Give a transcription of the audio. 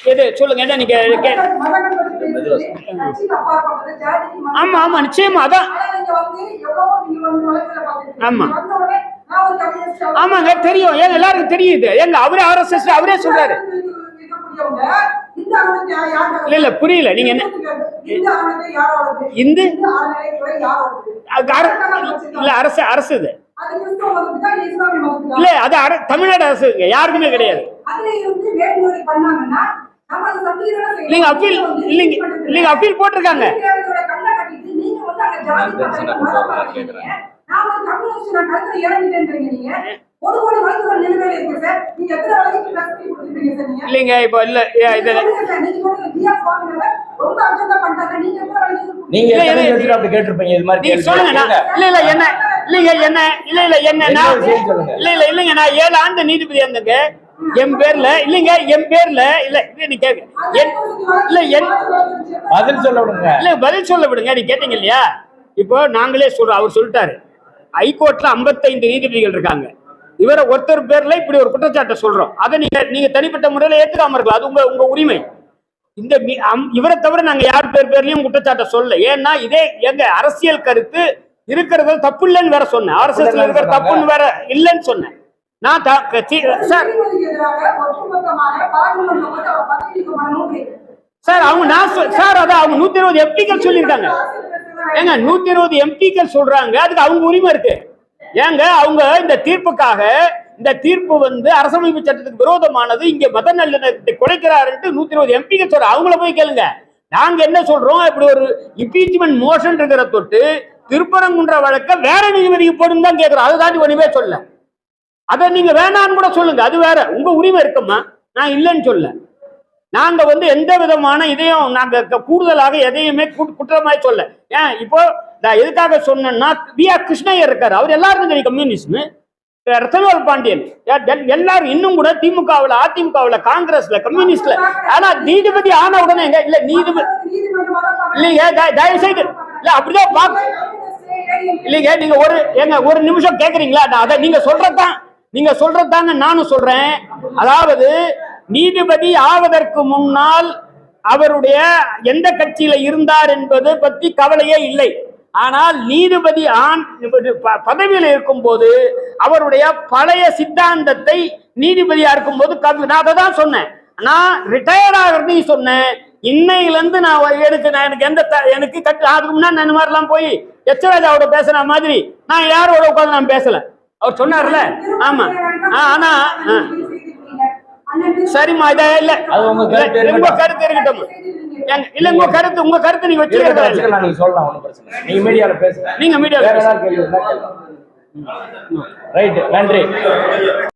எது சொல்லுங்க என்ன நீங்க ஆமா. ஆமா. நிச்சயமா அதான். ஆமா. நீங்க வந்த உடனே நான் ஒரு கம்யூனிஸ்ட் அவர் ஆமாங்க தெரியும். ஏங்க எல்லாருக்கும் தெரியுது? ஏங்க அவரே ஆர்எஸ்எஸ் அவரே சொல்றாரு இருக்கக்கூடியவங்க இந்த அறநிலையத்துறை யார் இல்ல இல்ல புரியல. நீங்க என்ன இந்த இல்ல அரசு அரசு இது. இல்ல அது தமிழ்நாடு அரசு யாருக்குமே கிடையாது. இல்லைங்க அப்பீல் இல்லைங்க இல்லைங்க அப்பீல் போட்டிருக்காங்க. நீங்க. நான் ஒரு கம்யூனிஸ்ட் நான் கழுத்துல இறங்கிட்டேன்றீங்க நீங்க. இல்லைங்க இப்போ இல்ல. ஏ, இது நீங்க அப்படி கேட்டிருப்பீங்க? இது மாதிரி சொல்லுங்க. இல்ல இல்ல என்ன இல்லைங்க என்ன இல்ல இல்ல என்ன. இல்ல இல்ல இல்லைங்க நான் ஏழு ஆண்டு நீதிபதி இருந்தேங்க. என் பேர்ல இல்லைங்க என் பேர்ல இல்ல இது நீ கேட்க இல்ல என் பதில் சொல்ல விடுங்க. இல்ல பதில் சொல்ல விடுங்க நீ கேட்டீங்க இல்லையா? இப்போ நாங்களே சொல்றோம் அவர் சொல்லிட்டாரு. ஹைகோர்ட்ல 55 நீதிபதிகள் இருக்காங்க. இவரை ஒருத்தர் பேர்ல இப்படி ஒரு குற்றச்சாட்டை சொல்றோம். அதை நீங்க நீங்க தனிப்பட்ட முறையில ஏத்துக்காம இருக்கலாம். அது உங்க உங்க உரிமை. இந்த இவரை தவிர நாங்க யார் பேர் பேர்லயும் குற்றச்சாட்டை சொல்ல. ஏன்னா இதே எங்க அரசியல் கருத்து இருக்கிறது தப்பு இல்லைன்னு வேற சொன்னேன். ஆர்எஸ்எஸ்ல இருக்கிற தப்புன்னு வேற இல்லைன்னு சொன்னேன். நான் சார். சார் அவங்க நான் சார் அதான் அவங்க நூத்தி இருபது எம்பிக்கள் சொல்லியிருக்காங்க. ஏங்க நூத்தி இருபது எம்பிக்கள் சொல்றாங்க. அதுக்கு அவங்க உரிமை இருக்கு. ஏங்க அவங்க இந்த தீர்ப்புக்காக இந்த தீர்ப்பு வந்து அரசமைப்பு சட்டத்துக்கு விரோதமானது இங்க மத நல்லிணக்கத்தை குறைக்கிறாருன்ட்டு நூத்தி இருபது எம்பிக்கள் சொல்ற அவங்கள போய் கேளுங்க. நாங்க என்ன சொல்றோம் இப்படி ஒரு இம்பீச்மெண்ட் மோஷன் இருக்கிற தொட்டு திருப்பரங்குன்ற வழக்க வேற நீதிபதிக்கு போடுன்னு தான் கேட்கிறோம் அதை தாண்டி ஒண்ணுமே சொல்ல. அதை நீங்க வேணான்னு கூட சொல்லுங்க. அது வேற. உங்க உரிமை இருக்குமா? நான் இல்லைன்னு சொல்ல. நாங்க வந்து எந்த விதமான இதையும் நாங்க கூடுதலாக எதையுமே குற்றமாய் சொல்ல. ஏன் இப்போ நான் எதுக்காக சொன்னேன்னா வி ஆர் கிருஷ்ணய்யர் இருக்காரு. அவர் எல்லாருக்கும் தெரியும் கம்யூனிஸ்ட்னு ரத்தனவேல் பாண்டியன் எல்லாரும் இன்னும் கூட திமுகவுல அதிமுகவுல காங்கிரஸ்ல கம்யூனிஸ்ட்ல ஆனா நீதிபதி ஆன உடனே எங்க இல்ல நீதிபதி இல்லைங்க தயவு செய்து இல்ல அப்படிதான் பாக்க இல்லைங்க நீங்க ஒரு ஏங்க ஒரு நிமிஷம் கேக்குறீங்களா? நான் அதை நீங்க சொல்றதான் நீங்க சொல்றதுதாங்க நானும் சொல்றேன். அதாவது நீதிபதி ஆவதற்கு முன்னால் அவருடைய எந்த கட்சியில இருந்தார் என்பது பத்தி கவலையே இல்லை. ஆனால் நீதிபதி ஆண் பதவியில இருக்கும்போது அவருடைய பழைய சித்தாந்தத்தை நீதிபதியா இருக்கும்போது கவி- நான் அதை தான் சொன்னேன். நான் ரிட்டையர் ஆகிறதையும் சொன்னேன் இன்னையில இருந்து நான் எனக்கு நான் எனக்கு எந்த எனக்கு கட்டு அதுக்கு முன்னாடி நான் இந்த மாதிரிலாம் போய் எச்சராஜாவோட பேசுற மாதிரி நான் யாரோட உட்காந்து நான் பேசல. அவர் சொன்னார்ல? ஆமா. ஆ, ஆனா ஆ. சரிம்மா இத இல்ல. உங்க கருத்து இருக்கட்டும். இல்ல உங்க கருத்து உங்க கருத்து நீங்க வச்சுக்கலாம், நீங்க சொல்லலாம் ஒண்ணும் பிரச்சனை. நீங்க மீடியால பேசுங்க. நீங்க மீடியால ரைட் நன்றி.